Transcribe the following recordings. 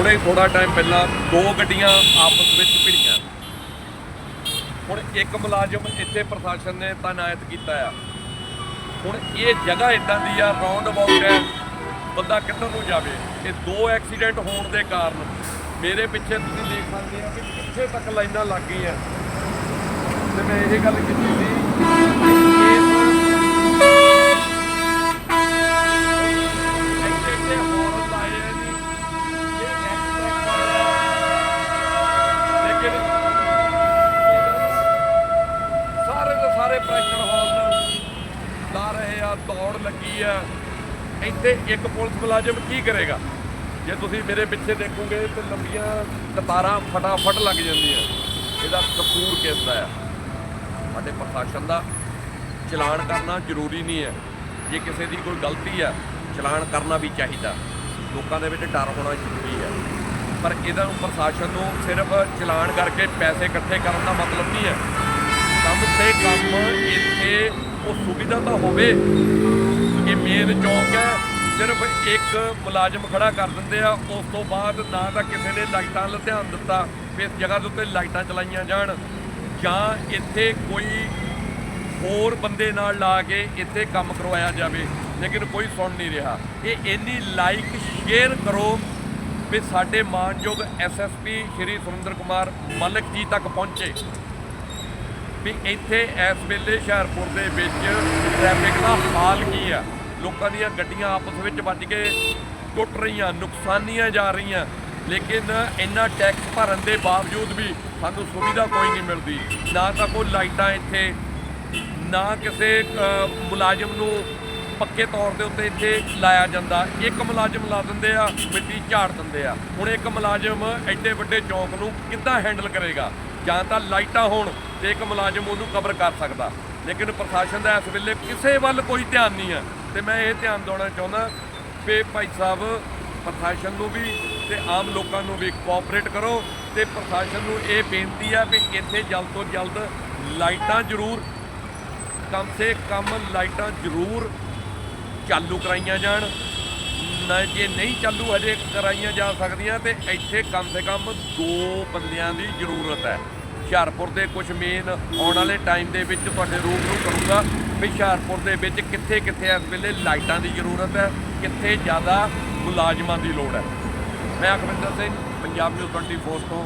ਹੁਣੇ ਥੋੜਾ ਟਾਈਮ ਪਹਿਲਾਂ ਦੋ ਗੱਡੀਆਂ ਆਪਸ ਵਿੱਚ ਭਿੜੀਆਂ। ਹੁਣ ਇੱਕ ਮੁਲਾਜ਼ਮ ਇੱਥੇ ਪ੍ਰਸ਼ਾਸਨ ਨੇ ਤਾਇਨਾਤ ਕੀਤਾ ਆ। ਹੁਣ ਇਹ ਜਗ੍ਹਾ ਇਦਾਂ ਦੀ ਆ ਰਾਉਂਡ ਅਬਾਊਟ ਹੈ, ਬੰਦਾ ਕਿੱਧਰ ਨੂੰ ਜਾਵੇ? ਇਹ ਦੋ ਐਕਸੀਡੈਂਟ ਹੋਣ ਦੇ ਕਾਰਨ ਮੇਰੇ ਪਿੱਛੇ ਤੁਸੀਂ ਦੇਖ ਸਕਦੇ ਆ ਕਿ ਕਿੱਥੇ ਤੱਕ ਲਾਈਨਾਂ ਲੱਗ ਗਈਆਂ। ਤੇ ਮੈਂ ਇਹ ਗੱਲ ਕੀਤੀ ਸੀ ਇੱਥੇ ਇੱਥੇ ਹੌਰਨ ਲਾਏ ਆ ਜੀ ਇਹ ਐਕਸਟਰਾ ਲੇਕਿਨ ਸਾਰੇ ਦੇ ਸਾਰੇ ਪ੍ਰੈਸ਼ਰ ਹਾਲ ਲਾ ਰਹੇ ਆ, ਦੌੜ ਲੱਗੀ ਆ। ਇੱਥੇ ਇੱਕ ਪੁਲਿਸ ਮੁਲਾਜ਼ਮ ਕੀ ਕਰੇਗਾ? ਜੇ ਤੁਸੀਂ ਮੇਰੇ ਪਿੱਛੇ ਦੇਖੋਗੇ ਤੇ ਲੰਬੀਆਂ ਕਤਾਰਾਂ ਫਟਾਫਟ ਲੱਗ ਜਾਂਦੀਆਂ। ਇਹਦਾ ਕਸੂਰ ਕਿਸ ਦਾ ਆ? ਸਾਡੇ ਪ੍ਰਸ਼ਾਸਨ ਦਾ ਚਲਾਨ ਕਰਨਾ ਜ਼ਰੂਰੀ ਨਹੀਂ ਹੈ। ਜੇ ਕਿਸੇ ਦੀ ਕੋਈ ਗਲਤੀ ਆ, ਚਲਾਨ ਕਰਨਾ ਵੀ ਚਾਹੀਦਾ। ਲੋਕਾਂ ਦੇ ਵਿੱਚ ਡਰ ਹੋਣਾ ਜ਼ਰੂਰੀ ਹੈ। ਪਰ ਇਹਦਾ ਨੂੰ ਪ੍ਰਸ਼ਾਸਨ ਨੂੰ ਸਿਰਫ ਚਲਾਨ ਕਰਕੇ ਪੈਸੇ ਇਕੱਠੇ ਕਰਨ ਦਾ ਮਤਲਬ ਨਹੀਂ ਹੈ। ਕੰਮ ਸੇ ਕੰਮ ਇੱਥੇ ਉਹ ਸੁਵਿਧਾ ਤਾਂ ਹੋਵੇ ਇਹ ਮੇਨ ਚੌਂਕ ਹੈ, ਸਿਰਫ ਇੱਕ ਮੁਲਾਜ਼ਮ ਖੜਾ ਕਰ ਦਿੰਦੇ ਆ, ਉਸ ਤੋਂ ਬਾਅਦ ਨਾ ਤਾਂ ਕਿਸੇ ਨੇ ਲਾਈਟਾਂ ਵੱਲ ਧਿਆਨ ਦਿੱਤਾ, ਵੀ ਇਸ ਜਗ੍ਹਾ ਦੇ ਉੱਤੇ ਲਾਈਟਾਂ ਚਲਾਈਆਂ ਜਾਣ, ਜਾਂ ਇੱਥੇ ਕੋਈ ਹੋਰ ਬੰਦੇ ਨਾਲ ਲਾ ਕੇ ਇੱਥੇ ਕੰਮ ਕਰਵਾਇਆ ਜਾਵੇ, ਲੇਕਿਨ ਕੋਈ ਸੁਣ ਨਹੀਂ ਰਿਹਾ। ਇਹ ਇੰਨੀ ਲਾਈਕ ਸ਼ੇਅਰ ਕਰੋ ਵੀ ਸਾਡੇ ਮਾਨਯੋਗ ਐਸਐਸਪੀ ਸ਼੍ਰੀ ਸੁਰਿੰਦਰ ਕੁਮਾਰ ਮਲਕ ਜੀ ਤੱਕ ਪਹੁੰਚੇ। ਵੀ ਇੱਥੇ ਇਸ ਵੇਲੇ ਹੁਸ਼ਿਆਰਪੁਰ ਦੇ ਵਿੱਚ ਟ੍ਰੈਫਿਕ ਦਾ ਹਾਲ ਕੀ ਆ? ਲੋਕਾਂ ਦੀਆਂ ਗੱਡੀਆਂ ਆਪਸ ਵਿੱਚ ਵੱਜ ਕੇ ਟੁੱਟ ਰਹੀਆਂ, ਨੁਕਸਾਨੀਆਂ ਜਾ ਰਹੀਆਂ। ਲੇਕਿਨ ਇੰਨਾ ਟੈਕਸ ਭਰਨ ਦੇ ਬਾਵਜੂਦ ਵੀ ਸਾਨੂੰ ਸੁਵਿਧਾ ਕੋਈ ਨਹੀਂ ਮਿਲਦੀ। ਨਾ ਤਾਂ ਕੋਈ ਲਾਈਟਾਂ ਇੱਥੇ, ਨਾ ਕਿਸੇ ਮੁਲਾਜ਼ਮ ਨੂੰ ਪੱਕੇ ਤੌਰ ਦੇ ਉੱਤੇ ਇੱਥੇ ਲਾਇਆ ਜਾਂਦਾ। ਇੱਕ ਮੁਲਾਜ਼ਮ ਲਾ ਦਿੰਦੇ ਆ, ਮਿੱਟੀ ਝਾੜ ਦਿੰਦੇ ਆ। ਹੁਣ ਇੱਕ ਮੁਲਾਜ਼ਮ ਐਡੇ ਵੱਡੇ ਚੌਂਕ ਨੂੰ ਕਿੱਦਾਂ ਹੈਂਡਲ ਕਰੇਗਾ? ਜਾਂ ਤਾਂ ਲਾਈਟਾਂ ਹੋਣ ਤੇ ਇੱਕ ਮੁਲਾਜ਼ਮ ਉਹਨੂੰ ਕਵਰ ਕਰ ਸਕਦਾ। ਲੇਕਿਨ ਪ੍ਰਸ਼ਾਸਨ ਦਾ ਇਸ ਵੇਲੇ ਕਿਸੇ ਵੱਲ ਕੋਈ ਧਿਆਨ ਨਹੀਂ ਹੈ। ਤੇ ਮੈਂ ਇਹ ਧਿਆਨ ਦਿਵਾਉਣਾ ਚਾਹੁੰਦਾ ਕਿ ਭਾਈ ਸਾਹਿਬ, ਪ੍ਰਸ਼ਾਸਨ ਨੂੰ ਵੀ ਤੇ ਆਮ ਲੋਕਾਂ ਨੂੰ ਵੀ ਕੋਆਪਰੇਟ ਕਰੋ ਤੇ ਪ੍ਰਸ਼ਾਸਨ ਨੂੰ ਇਹ ਬੇਨਤੀ ਆ ਵੀ ਇੱਥੇ ਜਲਦ ਤੋਂ ਜਲਦ ਲਾਈਟਾਂ ਜ਼ਰੂਰ, ਕਮ ਸੇ ਕਮ ਲਾਈਟਾਂ ਜ਼ਰੂਰ ਚਾਲੂ ਕਰਾਈਆਂ ਜਾਣ। ਨਾ ਜੇ ਨਹੀਂ ਚਾਲੂ ਹਜੇ ਕਰਾਈਆਂ ਜਾ ਸਕਦੀਆਂ ਤੇ ਇੱਥੇ ਕਮ ਸੇ ਕਮ ਦੋ ਬੰਦਿਆਂ ਦੀ ਜ਼ਰੂਰਤ ਹੈ। ਹੁਸ਼ਿਆਰਪੁਰ ਦੇ ਕੁਝ ਮੇਨ ਆਉਣ ਵਾਲੇ ਟਾਈਮ ਦੇ ਵਿੱਚ ਤੁਹਾਡੇ ਰੂਬਰੂ ਕਰੂੰਗਾ। ਵੀ ਹੁਸ਼ਿਆਰਪੁਰ ਦੇ ਵਿੱਚ ਕਿੱਥੇ ਕਿੱਥੇ ਇਸ ਵੇਲੇ ਲਾਈਟਾਂ ਦੀ ਜ਼ਰੂਰਤ ਹੈ, ਕਿੱਥੇ ਜ਼ਿਆਦਾ ਮੁਲਾਜ਼ਮਾਂ ਦੀ ਲੋੜ ਹੈ। ਮੈਂ ਅਖਵਿੰਦਰ ਸਿੰਘ, ਪੰਜਾਬ ਨਿਊਜ਼ 24 ਤੋਂ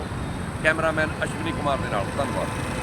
ਕੈਮਰਾਮੈਨ ਅਸ਼ਵਨੀ ਕੁਮਾਰ ਦੇ ਨਾਲ। ਧੰਨਵਾਦ।